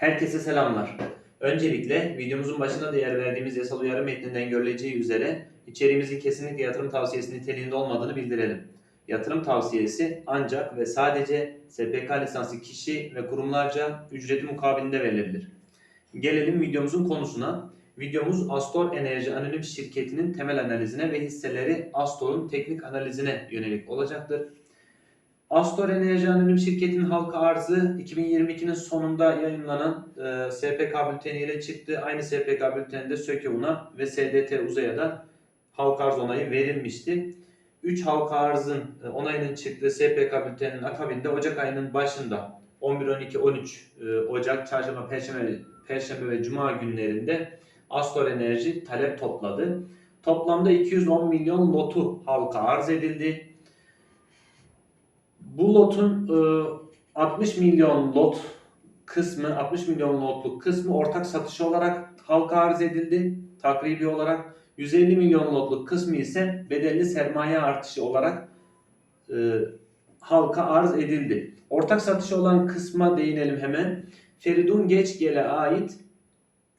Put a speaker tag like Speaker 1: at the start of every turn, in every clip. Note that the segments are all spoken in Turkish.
Speaker 1: Herkese selamlar. Öncelikle videomuzun başında değer verdiğimiz yasal uyarı metninden görüleceği üzere içeriğimizin kesinlikle yatırım tavsiyesi niteliğinde olmadığını bildirelim. Yatırım tavsiyesi ancak ve sadece SPK lisanslı kişi ve kurumlarca ücreti mukabilinde verilebilir. Gelelim videomuzun konusuna. Videomuz Astor Enerji Anonim Şirketi'nin temel analizine ve hisseleri Astor'un teknik analizine yönelik olacaktır. Astor Enerji Anonim Şirketi'nin halka arzı 2022'nin sonunda yayınlanan e, SPK bülteniyle çıktı. Aynı SPK bülteninde SÖKEUN'a ve SDT Uzay'a da halka arz onayı verilmişti. 3 halka arzın e, onayının çıktığı SPK bülteninin akabinde Ocak ayının başında 11, 12, 13 e, Ocak, Çarşamba, Perşembe, Perşembe ve Cuma günlerinde Astor Enerji talep topladı. Toplamda 210 milyon lotu halka arz edildi. Bu lotun e, 60 milyon lot kısmı, 60 milyon lotluk kısmı ortak satış olarak halka arz edildi takribi olarak. 150 milyon lotluk kısmı ise bedelli sermaye artışı olarak e, halka arz edildi. Ortak satışı olan kısma değinelim hemen. Feridun Geçgel'e ait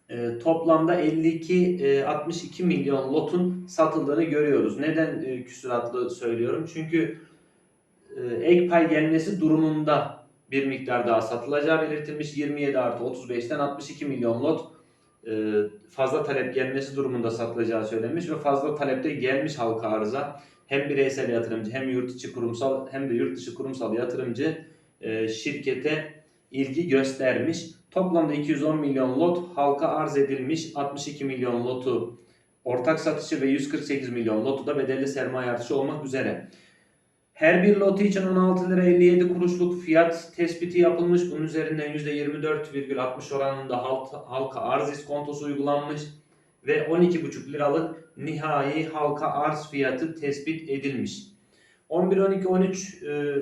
Speaker 1: e, toplamda 52 e, 62 milyon lotun satıldığını görüyoruz. Neden e, küsuratlı söylüyorum? Çünkü ek pay gelmesi durumunda bir miktar daha satılacağı belirtilmiş. 27 artı 35'ten 62 milyon lot e, fazla talep gelmesi durumunda satılacağı söylenmiş ve fazla talepte gelmiş halka arıza. Hem bireysel yatırımcı hem yurt içi kurumsal hem de yurt dışı kurumsal yatırımcı e, şirkete ilgi göstermiş. Toplamda 210 milyon lot halka arz edilmiş. 62 milyon lotu ortak satışı ve 148 milyon lotu da bedelli sermaye artışı olmak üzere. Her bir lotu için 16 lira 57 kuruşluk fiyat tespiti yapılmış. Bunun üzerinden %24,60 oranında halka, arz iskontosu uygulanmış ve 12,5 liralık nihai halka arz fiyatı tespit edilmiş. 11, 12, 13 e,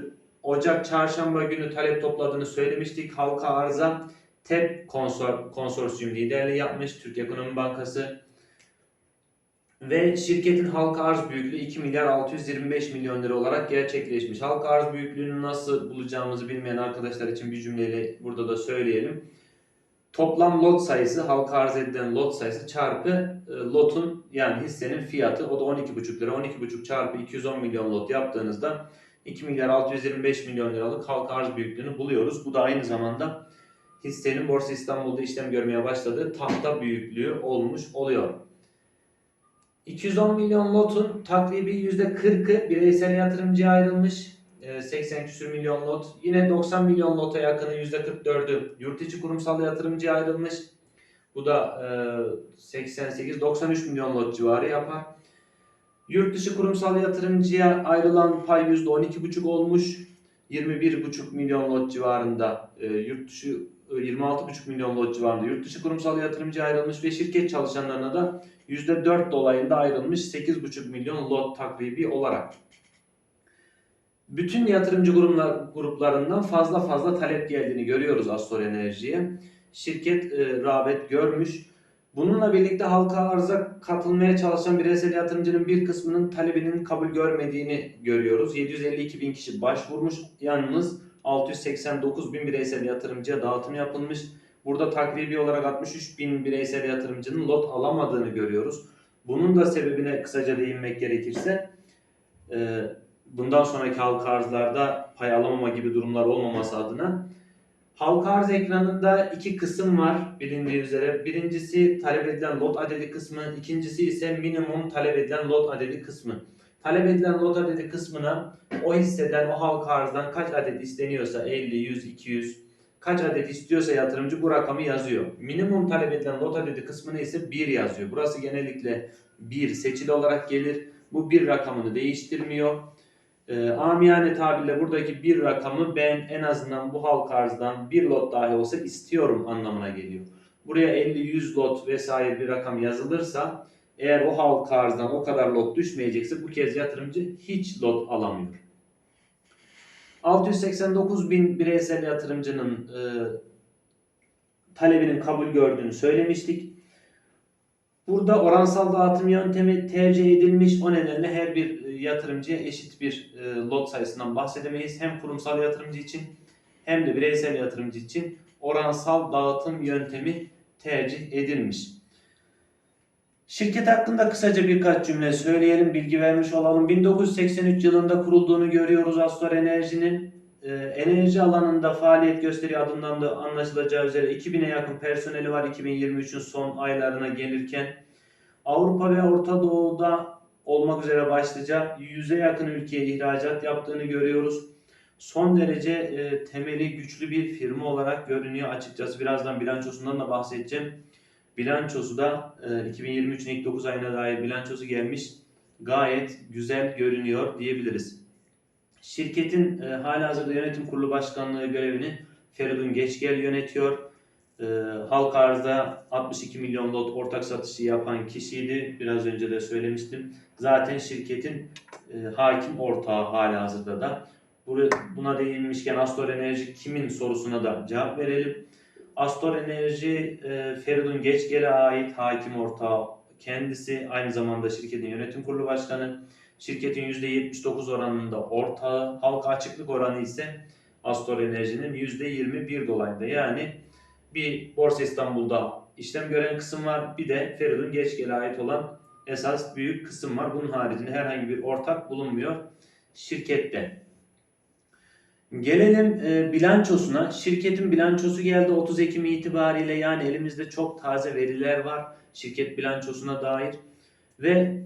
Speaker 1: Ocak çarşamba günü talep topladığını söylemiştik. Halka arza TEP konsor, konsorsiyum liderliği yapmış Türkiye Ekonomi Bankası. Ve şirketin halka arz büyüklüğü 2 milyar 625 milyon lira olarak gerçekleşmiş. Halka arz büyüklüğünü nasıl bulacağımızı bilmeyen arkadaşlar için bir cümleyle burada da söyleyelim. Toplam lot sayısı, halka arz edilen lot sayısı çarpı e, lotun yani hissenin fiyatı o da 12,5 lira. 12,5 çarpı 210 milyon lot yaptığınızda 2 milyar 625 milyon liralık halka arz büyüklüğünü buluyoruz. Bu da aynı zamanda hissenin Borsa İstanbul'da işlem görmeye başladığı tahta büyüklüğü olmuş oluyor. 210 milyon lotun takribi %40'ı bireysel yatırımcıya ayrılmış. Ee, 80 küsür milyon lot. Yine 90 milyon lota yakını %44'ü yurt içi kurumsal yatırımcıya ayrılmış. Bu da e, 88-93 milyon lot civarı yapar. Yurt dışı kurumsal yatırımcıya ayrılan pay %12,5 olmuş. 21,5 milyon lot civarında e, yurt dışı e, 26,5 milyon lot civarında yurt dışı kurumsal yatırımcıya ayrılmış ve şirket çalışanlarına da %4 dolayında ayrılmış 8,5 milyon lot takribi olarak. Bütün yatırımcı gruplar, gruplarından fazla fazla talep geldiğini görüyoruz Astor Enerji'ye. Şirket e, rağbet görmüş. Bununla birlikte halka arıza katılmaya çalışan bireysel yatırımcının bir kısmının talebinin kabul görmediğini görüyoruz. 752 bin kişi başvurmuş. Yalnız 689 bin bireysel yatırımcıya dağıtım yapılmış. Burada takribi olarak 63 bin bireysel yatırımcının lot alamadığını görüyoruz. Bunun da sebebine kısaca değinmek gerekirse e, bundan sonraki halka arzlarda pay alamama gibi durumlar olmaması adına halka arz ekranında iki kısım var bilindiği üzere. Birincisi talep edilen lot adedi kısmı, ikincisi ise minimum talep edilen lot adedi kısmı. Talep edilen lot adedi kısmına o hisseden, o halka arzdan kaç adet isteniyorsa 50, 100, 200 kaç adet istiyorsa yatırımcı bu rakamı yazıyor. Minimum talep edilen lot adedi kısmına ise 1 yazıyor. Burası genellikle 1 seçili olarak gelir. Bu bir rakamını değiştirmiyor. E, amiyane tabirle buradaki bir rakamı ben en azından bu halka arzdan bir lot dahi olsa istiyorum anlamına geliyor. Buraya 50-100 lot vesaire bir rakam yazılırsa eğer o halka arzdan o kadar lot düşmeyecekse bu kez yatırımcı hiç lot alamıyor. 689 bin bireysel yatırımcının e, talebinin kabul gördüğünü söylemiştik. Burada oransal dağıtım yöntemi tercih edilmiş. O nedenle her bir e, yatırımcıya eşit bir e, lot sayısından bahsedemeyiz. Hem kurumsal yatırımcı için hem de bireysel yatırımcı için oransal dağıtım yöntemi tercih edilmiş. Şirket hakkında kısaca birkaç cümle söyleyelim, bilgi vermiş olalım. 1983 yılında kurulduğunu görüyoruz Astor Enerji'nin. Ee, enerji alanında faaliyet gösteriyor adından da anlaşılacağı üzere 2000'e yakın personeli var 2023'ün son aylarına gelirken. Avrupa ve Orta Doğu'da olmak üzere başlıca 100'e yakın ülkeye ihracat yaptığını görüyoruz. Son derece e, temeli güçlü bir firma olarak görünüyor açıkçası. Birazdan bilançosundan da bahsedeceğim. Bilançosu da e, 2023'ün ilk 9 ayına dair bilançosu gelmiş. Gayet güzel görünüyor diyebiliriz. Şirketin e, halihazırda yönetim kurulu başkanlığı görevini Feridun Geçgel yönetiyor. E, halk arzda 62 milyon lot ortak satışı yapan kişiydi. Biraz önce de söylemiştim. Zaten şirketin e, hakim ortağı halihazırda da. Bur- Buna değinmişken Astor Enerji kimin sorusuna da cevap verelim. Astor Enerji e, Feridun Geçgel'e ait hakim ortağı kendisi. Aynı zamanda şirketin yönetim kurulu başkanı. Şirketin %79 oranında ortağı. Halka açıklık oranı ise Astor Enerji'nin %21 dolayında. Yani bir Borsa İstanbul'da işlem gören kısım var. Bir de Feridun Geçgel'e ait olan esas büyük kısım var. Bunun haricinde herhangi bir ortak bulunmuyor şirkette. Gelelim e, bilançosuna. Şirketin bilançosu geldi 30 Ekim itibariyle yani elimizde çok taze veriler var şirket bilançosuna dair ve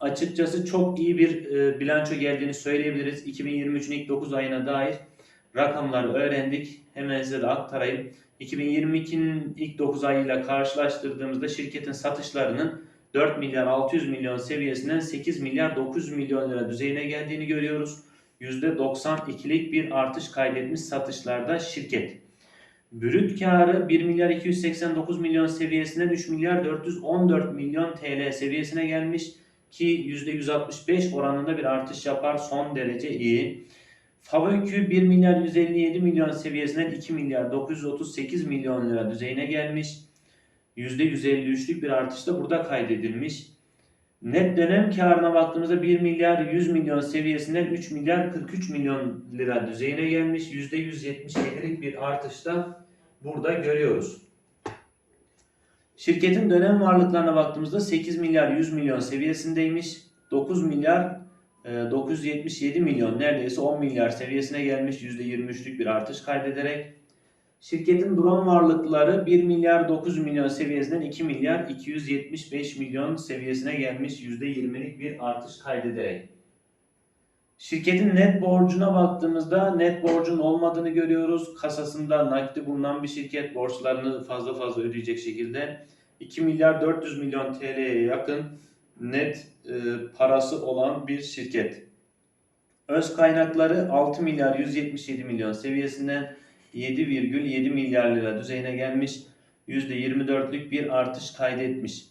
Speaker 1: açıkçası çok iyi bir e, bilanço geldiğini söyleyebiliriz. 2023'ün ilk 9 ayına dair rakamları öğrendik. Hemen size de aktarayım. 2022'nin ilk 9 ayıyla karşılaştırdığımızda şirketin satışlarının 4 milyar 600 milyon seviyesinden 8 milyar 900 milyon lira düzeyine geldiğini görüyoruz. %92'lik bir artış kaydetmiş satışlarda şirket. Brüt karı 1 milyar 289 milyon seviyesinden 3 milyar 414 milyon TL seviyesine gelmiş ki %165 oranında bir artış yapar son derece iyi. FAVÖK'ü 1 milyar 157 milyon seviyesinden 2 milyar 938 milyon lira düzeyine gelmiş. %153'lük bir artış da burada kaydedilmiş. Net dönem karına baktığımızda 1 milyar 100 milyon seviyesinden 3 milyar 43 milyon lira düzeyine gelmiş. %177'lik bir artış da burada görüyoruz. Şirketin dönem varlıklarına baktığımızda 8 milyar 100 milyon seviyesindeymiş. 9 milyar e, 977 milyon neredeyse 10 milyar seviyesine gelmiş %23'lük bir artış kaydederek. Şirketin duran varlıkları 1 milyar 9 milyon seviyesinden 2 milyar 275 milyon seviyesine gelmiş %20'lik bir artış kaydederek. Şirketin net borcuna baktığımızda net borcun olmadığını görüyoruz. Kasasında nakdi bulunan bir şirket borçlarını fazla fazla ödeyecek şekilde 2 milyar 400 milyon TL'ye yakın net e, parası olan bir şirket. Öz kaynakları 6 milyar 177 milyon seviyesinden 7,7 milyar lira düzeyine gelmiş. %24'lük bir artış kaydetmiş.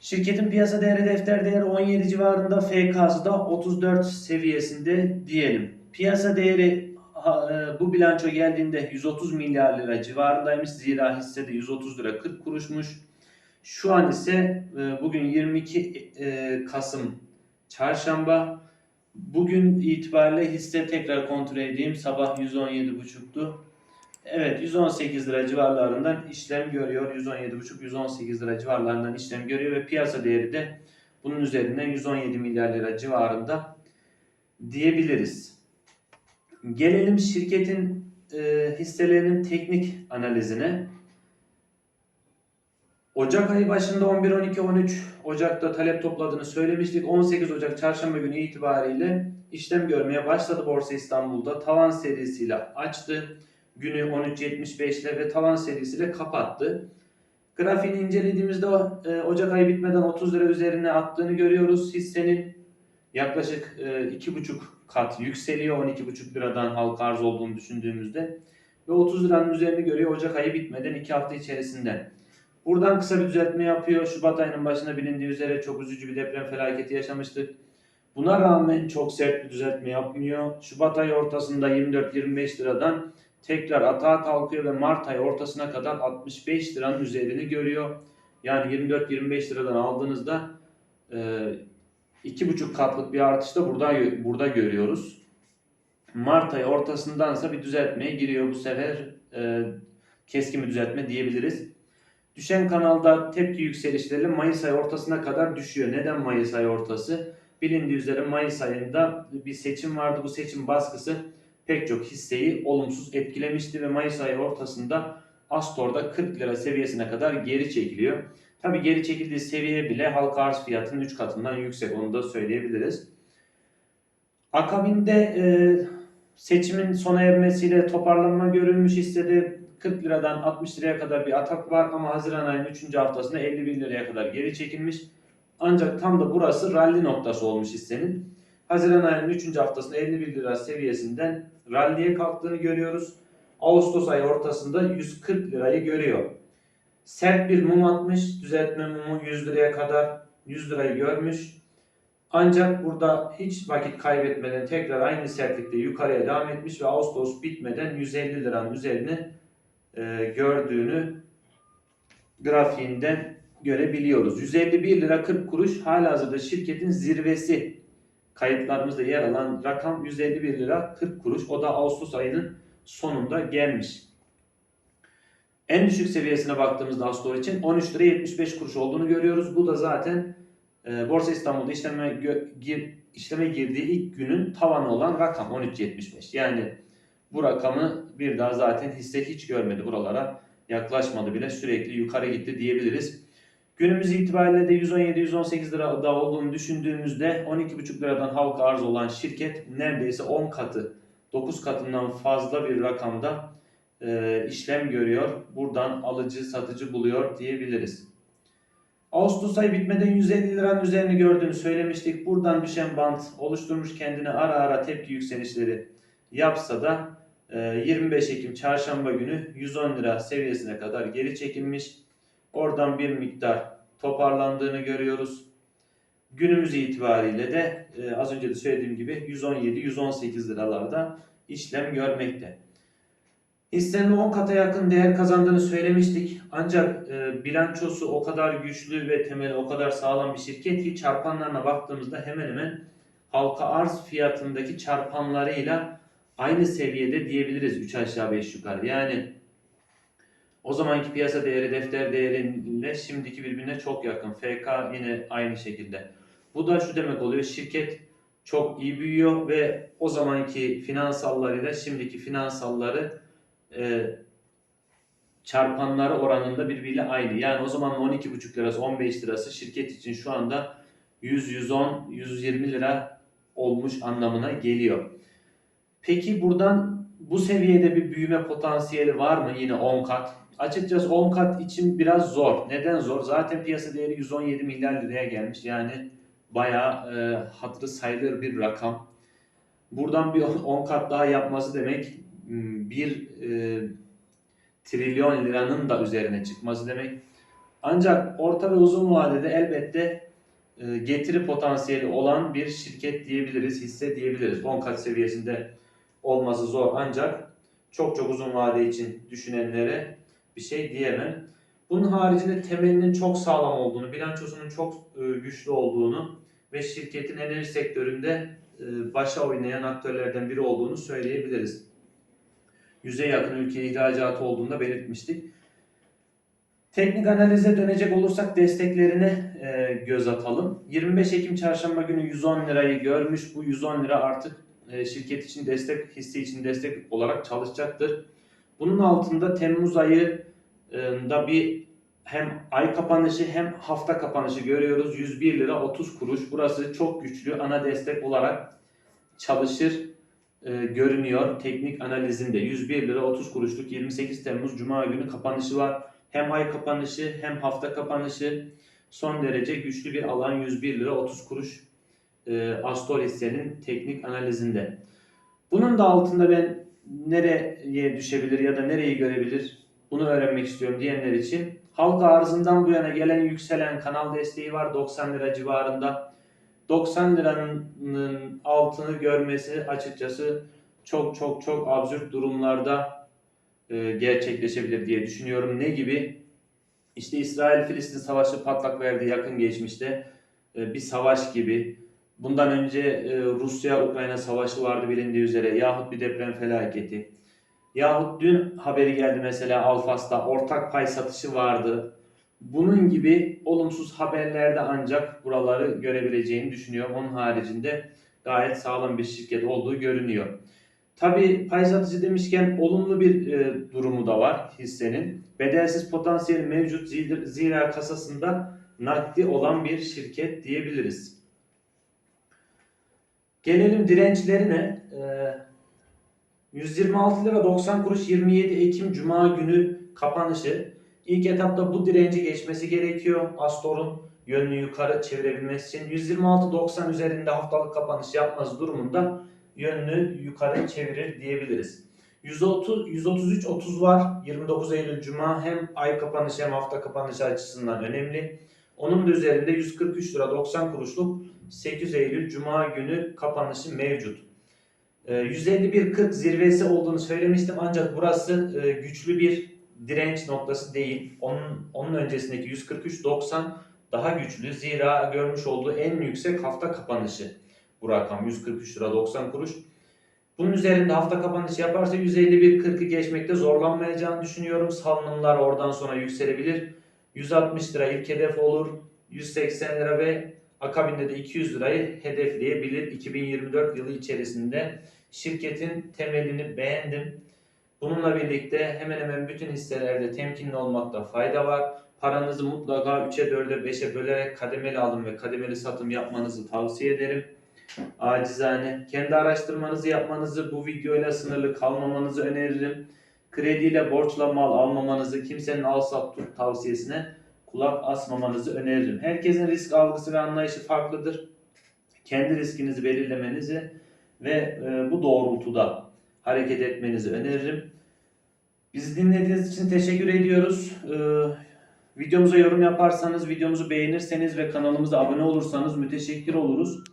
Speaker 1: Şirketin piyasa değeri defter değeri 17 civarında FK'sı da 34 seviyesinde diyelim. Piyasa değeri e, bu bilanço geldiğinde 130 milyar lira civarındaymış. Zira hissede 130 lira 40 kuruşmuş. Şu an ise e, bugün 22 e, Kasım çarşamba. Bugün itibariyle hisse tekrar kontrol edeyim. Sabah 117.5'tu. Evet 118 lira civarlarından işlem görüyor. 117,5-118 lira civarlarından işlem görüyor ve piyasa değeri de bunun üzerinden 117 milyar lira civarında diyebiliriz. Gelelim şirketin e, hisselerinin teknik analizine. Ocak ayı başında 11-12-13 Ocak'ta talep topladığını söylemiştik. 18 Ocak çarşamba günü itibariyle işlem görmeye başladı Borsa İstanbul'da. Tavan serisiyle açtı. Günü 13.75 ile ve tavan serisiyle kapattı. Grafiğini incelediğimizde e, Ocak ayı bitmeden 30 lira üzerine attığını görüyoruz. Hissenin yaklaşık e, 2,5 kat yükseliyor 12,5 liradan halka arz olduğunu düşündüğümüzde. Ve 30 liranın üzerini görüyor Ocak ayı bitmeden 2 hafta içerisinde. Buradan kısa bir düzeltme yapıyor. Şubat ayının başında bilindiği üzere çok üzücü bir deprem felaketi yaşamıştık. Buna rağmen çok sert bir düzeltme yapmıyor. Şubat ayı ortasında 24-25 liradan tekrar atağa kalkıyor ve Mart ayı ortasına kadar 65 liranın üzerini görüyor. Yani 24-25 liradan aldığınızda e, iki buçuk katlık bir artış da burada, burada görüyoruz. Mart ayı ortasındansa bir düzeltmeye giriyor bu sefer. E, keskin bir düzeltme diyebiliriz. Düşen kanalda tepki yükselişleri Mayıs ayı ortasına kadar düşüyor. Neden Mayıs ayı ortası? Bilindiği üzere Mayıs ayında bir seçim vardı. Bu seçim baskısı pek çok hisseyi olumsuz etkilemişti ve Mayıs ayı ortasında Astor'da 40 lira seviyesine kadar geri çekiliyor. Tabi geri çekildiği seviye bile halka arz fiyatının 3 katından yüksek onu da söyleyebiliriz. Akabinde e, seçimin sona ermesiyle toparlanma görülmüş hissede 40 liradan 60 liraya kadar bir atak var ama Haziran ayının 3. haftasında 51 liraya kadar geri çekilmiş. Ancak tam da burası rally noktası olmuş hissenin. Haziran ayının 3. haftasında 51 lira seviyesinden ralliye kalktığını görüyoruz. Ağustos ayı ortasında 140 lirayı görüyor. Sert bir mum atmış. Düzeltme mumu 100 liraya kadar 100 lirayı görmüş. Ancak burada hiç vakit kaybetmeden tekrar aynı sertlikte yukarıya devam etmiş ve Ağustos bitmeden 150 liranın üzerine e, gördüğünü grafiğinden görebiliyoruz. 151 lira 40 kuruş halihazırda şirketin zirvesi kayıtlarımızda yer alan rakam 151 lira 40 kuruş. O da Ağustos ayının sonunda gelmiş. En düşük seviyesine baktığımızda Astor için 13 lira 75 kuruş olduğunu görüyoruz. Bu da zaten e, Borsa İstanbul'da işleme, gir, işleme girdiği ilk günün tavanı olan rakam 13.75. Yani bu rakamı bir daha zaten hisse hiç görmedi buralara. Yaklaşmadı bile sürekli yukarı gitti diyebiliriz. Günümüz itibariyle de 117-118 lirada olduğunu düşündüğümüzde 12,5 liradan halka arz olan şirket neredeyse 10 katı 9 katından fazla bir rakamda e, işlem görüyor. Buradan alıcı satıcı buluyor diyebiliriz. Ağustos ayı bitmeden 150 liranın üzerini gördüğünü söylemiştik. Buradan düşen bant oluşturmuş kendine ara ara tepki yükselişleri yapsa da 25 Ekim çarşamba günü 110 lira seviyesine kadar geri çekilmiş. Oradan bir miktar toparlandığını görüyoruz. Günümüz itibariyle de e, az önce de söylediğim gibi 117-118 liralarda işlem görmekte. Hissenin 10 kata yakın değer kazandığını söylemiştik. Ancak e, bilançosu o kadar güçlü ve temeli o kadar sağlam bir şirket ki çarpanlarına baktığımızda hemen hemen halka arz fiyatındaki çarpanlarıyla aynı seviyede diyebiliriz 3 aşağı 5 yukarı. Yani o zamanki piyasa değeri defter değeriyle şimdiki birbirine çok yakın. FK yine aynı şekilde. Bu da şu demek oluyor. Şirket çok iyi büyüyor ve o zamanki finansallarıyla şimdiki finansalları e, çarpanları oranında birbiriyle aynı. Yani o zaman 12,5 lirası 15 lirası şirket için şu anda 100, 110, 120 lira olmuş anlamına geliyor. Peki buradan bu seviyede bir büyüme potansiyeli var mı yine 10 kat? Açıkçası 10 kat için biraz zor. Neden zor? Zaten piyasa değeri 117 milyar liraya gelmiş. Yani bayağı e, hatırı sayılır bir rakam. Buradan bir 10 kat daha yapması demek bir e, trilyon liranın da üzerine çıkması demek. Ancak orta ve uzun vadede elbette e, getiri potansiyeli olan bir şirket diyebiliriz, hisse diyebiliriz. 10 kat seviyesinde olması zor ancak çok çok uzun vade için düşünenlere bir şey diyemem. Bunun haricinde temelinin çok sağlam olduğunu, bilançosunun çok e, güçlü olduğunu ve şirketin enerji sektöründe e, başa oynayan aktörlerden biri olduğunu söyleyebiliriz. Yüze yakın ülke ihracatı olduğunu da belirtmiştik. Teknik analize dönecek olursak desteklerine e, göz atalım. 25 Ekim çarşamba günü 110 lirayı görmüş. Bu 110 lira artık şirket için destek, hisse için destek olarak çalışacaktır. Bunun altında Temmuz ayı e, da bir hem ay kapanışı hem hafta kapanışı görüyoruz. 101 lira 30 kuruş. Burası çok güçlü ana destek olarak çalışır e, görünüyor teknik analizinde. 101 lira 30 kuruşluk 28 Temmuz Cuma günü kapanışı var. Hem ay kapanışı hem hafta kapanışı son derece güçlü bir alan 101 lira 30 kuruş e, Astor teknik analizinde. Bunun da altında ben nereye düşebilir ya da nereyi görebilir bunu öğrenmek istiyorum diyenler için halka arzından bu yana gelen yükselen kanal desteği var 90 lira civarında. 90 liranın altını görmesi açıkçası çok çok çok absürt durumlarda e, gerçekleşebilir diye düşünüyorum. Ne gibi? İşte İsrail-Filistin savaşı patlak verdi yakın geçmişte. E, bir savaş gibi. Bundan önce e, Rusya-Ukrayna savaşı vardı bilindiği üzere. Yahut bir deprem felaketi. Yahut dün haberi geldi mesela Alfas'ta ortak pay satışı vardı. Bunun gibi olumsuz haberlerde ancak buraları görebileceğini düşünüyorum. Onun haricinde gayet sağlam bir şirket olduğu görünüyor. Tabii pay satıcı demişken olumlu bir e, durumu da var hissenin. Bedelsiz potansiyeli mevcut zira kasasında nakdi olan bir şirket diyebiliriz. Gelelim dirençlerine. Ee, 126 lira 90 kuruş 27 Ekim Cuma günü kapanışı. İlk etapta bu direnci geçmesi gerekiyor. Astor'un yönünü yukarı çevirebilmesi için 126.90 üzerinde haftalık kapanış yapması durumunda yönünü yukarı çevirir diyebiliriz. 130 133 30 var. 29 Eylül Cuma hem ay kapanışı hem hafta kapanışı açısından önemli. Onun da üzerinde 143 lira 90 kuruşluk 8 Eylül Cuma günü kapanışı mevcut. Ee, 151.40 zirvesi olduğunu söylemiştim ancak burası e, güçlü bir direnç noktası değil. Onun, onun öncesindeki 143.90 daha güçlü. Zira görmüş olduğu en yüksek hafta kapanışı bu rakam 143 lira 90 kuruş. Bunun üzerinde hafta kapanışı yaparsa 151.40'ı geçmekte zorlanmayacağını düşünüyorum. Salınımlar oradan sonra yükselebilir. 160 lira ilk hedef olur. 180 lira ve akabinde de 200 lirayı hedefleyebilir 2024 yılı içerisinde. Şirketin temelini beğendim. Bununla birlikte hemen hemen bütün hisselerde temkinli olmakta fayda var. Paranızı mutlaka 3'e 4'e 5'e bölerek kademeli alım ve kademeli satım yapmanızı tavsiye ederim. Acizane kendi araştırmanızı yapmanızı bu videoyla sınırlı kalmamanızı öneririm. Krediyle borçla mal almamanızı kimsenin al sat tut tavsiyesine kulak asmamanızı öneririm. Herkesin risk algısı ve anlayışı farklıdır. Kendi riskinizi belirlemenizi ve e, bu doğrultuda hareket etmenizi öneririm. Bizi dinlediğiniz için teşekkür ediyoruz. E, videomuza yorum yaparsanız, videomuzu beğenirseniz ve kanalımıza abone olursanız müteşekkir oluruz.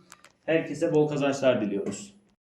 Speaker 1: Herkese bol kazançlar diliyoruz.